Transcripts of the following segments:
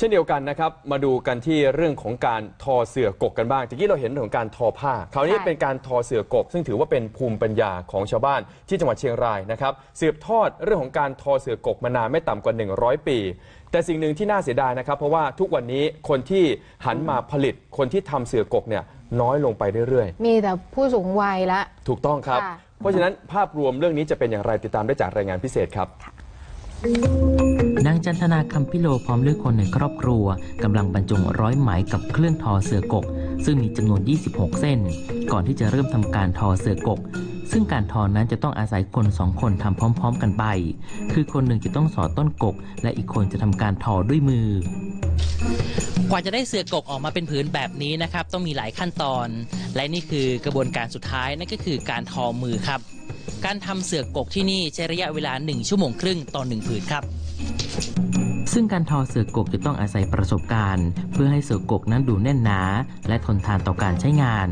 เช่นเดียวกันนะครับมาดูกันที่เรื่องของการทอเสือกกกันบ้างทีกี้เราเห็นเรื่องของการทอผ้าคราวนี้ใช่เป็นการทอเสือกก ซึ่งถือว่าเป็นภูมิปัญญาของชาวบ้านที่จังหวัดเชียงรายนะครับสืบทอดเรื่องของการทอเสือกกมานานไม่ต่ำกว่า 100 ปี แต่สิ่งหนึ่งที่น่าเสียดายนะครับ เพราะว่าทุกวันนี้คนที่หันมาผลิตคนที่ทำเสือกกเนี่ยน้อยลงไปเรื่อยมีแต่ผู้สูงวัยละๆถูกต้องครับค่ะเพราะฉะนั้นภาพรวมเรื่องนี้จะเป็นอย่างไรติดตามได้จากรายงานพิเศษครับนางจันทนาคำพิโลพร้อมด้วยคนในครอบครัวกำลังบรรจงร้อยไหมกับเครื่องทอเสือกก ซึ่งมีจำนวน 26 เส้น ก่อนที่จะเริ่มทำการทอเสือกก ซึ่งการทอนั้นจะต้องอาศัยคนสองคนทำพร้อม ๆ กันไป คือคนหนึ่งจะต้องสอดต้นกก และอีกคนจะทำการทอด้วยมือกว่าจะได้เสือกกออกมาเป็นผืนแบบนี้นะครับ ต้องมีหลายขั้นตอน และนี่คือกระบวนการสุดท้ายนั่นก็คือการทอมือครับ การทำเสือกกที่นี่ใช้ระยะเวลา 1 ชั่วโมงครึ่งต่อ1ผืนครับ ซึ่งการทอเสือกกจะต้องอาศัยประสบการณ์ เพื่อให้เสือกกนั้นดูแน่นหนา และทนทานต่อการใช้งาน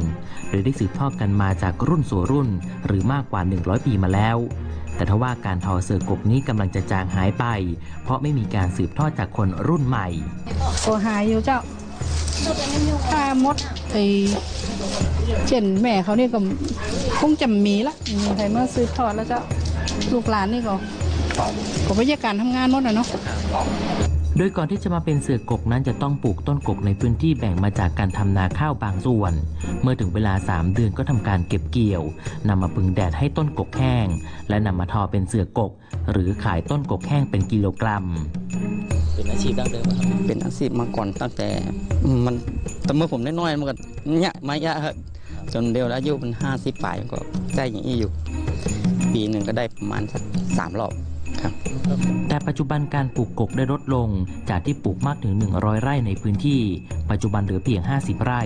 หรือได้สืบทอดกันมาจากรุ่นสู่รุ่น หรือมากกว่า 100 ปีมาแล้ว แต่ทว่าการทอเสือกกนี้กำลังจะจางหายไป เพราะไม่มีการสืบทอดจากคนรุ่นใหม่ตัวหายอยู่เจ้าถ้ามดไอเช่นแม่เขานี่ก็คงจะมีละมีใครมาซื้อทอดแล้วเจ้าลูกหลานนี่ก็ ก็ไปแยกการทำงานหมดอะเนาะโดยก่อนที่จะมาเป็นเสือกกนั้นจะต้องปลูกต้นกกในพื้นที่แบ่งมาจากการทำนาข้าวบางส่วน เมื่อถึงเวลา 3 เดือนก็ทำการเก็บเกี่ยวนำมาพึงแดดให้ต้นกกแห้ง และนำมาทอเป็นเสือกก หรือขายต้นกกแห้งเป็นกิโลกรัม เป็นอาชีพดั้งเดิมครับเป็นอาชีพมาก่อนตั้งแต่มันแต่เมื่อผมน้อยๆมันก็เนี่ยมายะครับจนเดียวอายุมันห้าสิบปลายมันก็ได้อย่างนี้อยู่ ปีหนึ่งก็ได้ประมาณสักสามรอบ ครับแต่ปัจจุบันการปลูกกกได้ลดลงจากที่ปลูกมากถึง 100 ไร่ในพื้นที่ ปัจจุบันเหลือเพียง 50 ไร่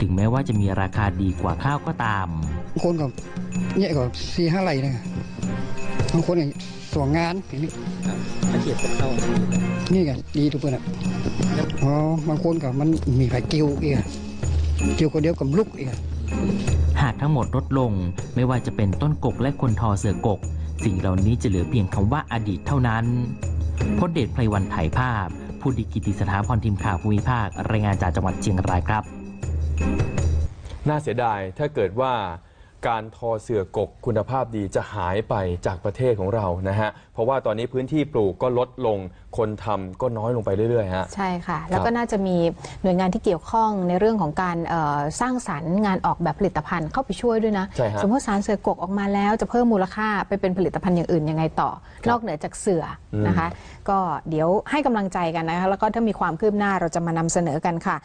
ถึงแม้ว่าจะมีราคาดีกว่าข้าวก็ตามบางคนก็เนี่ยก็สี่ห้าไรนะบางคนก็สวงงานอย่างนี้อาชีพเข้านี่ก็ดีทุกคนอะอ๋อบางคนก็มันมีไผ่กิ้วเอีกอะกิ้วก็เดียวกับลูกเอีกอะหากทั้งหมดลดลงไม่ว่าจะเป็นต้นกกและคนทอเสือกก สิ่งเหล่านี้จะเหลือเพียงคำว่าอดีตเท่านั้นพจน์เดชไพรวันถ่ายภาพ ผู้ดีกิติสถาพรทีมข่าวภูมิภาครายงานจากจังหวัดเชียงรายครับ น่าเสียดายถ้าเกิดว่า การทอเสือกกคุณภาพดีจะหายไปจากประเทศของเรานะฮะ เพราะว่าตอนนี้พื้นที่ปลูกก็ลดลง คนทำก็น้อยลงไปเรื่อยๆฮะ ใช่ค่ะ แล้วก็น่าจะมีหน่วยงานที่เกี่ยวข้องในเรื่องของการเอ่อสร้างสรรค์งานออกแบบผลิตภัณฑ์เข้าไปช่วยด้วยนะใช่ฮะสมมติสารเสือกกออกมาแล้วจะเพิ่มมูลค่าไปเป็นผลิตภัณฑ์อย่างอื่นยังไงต่อ นอกเหนือจากเสืออมนะคะ ก็เดี๋ยวให้กำลังใจกันนะคะ แล้วก็ถ้ามีความคืบหน้าเราจะมานำเสนอกันค่ะ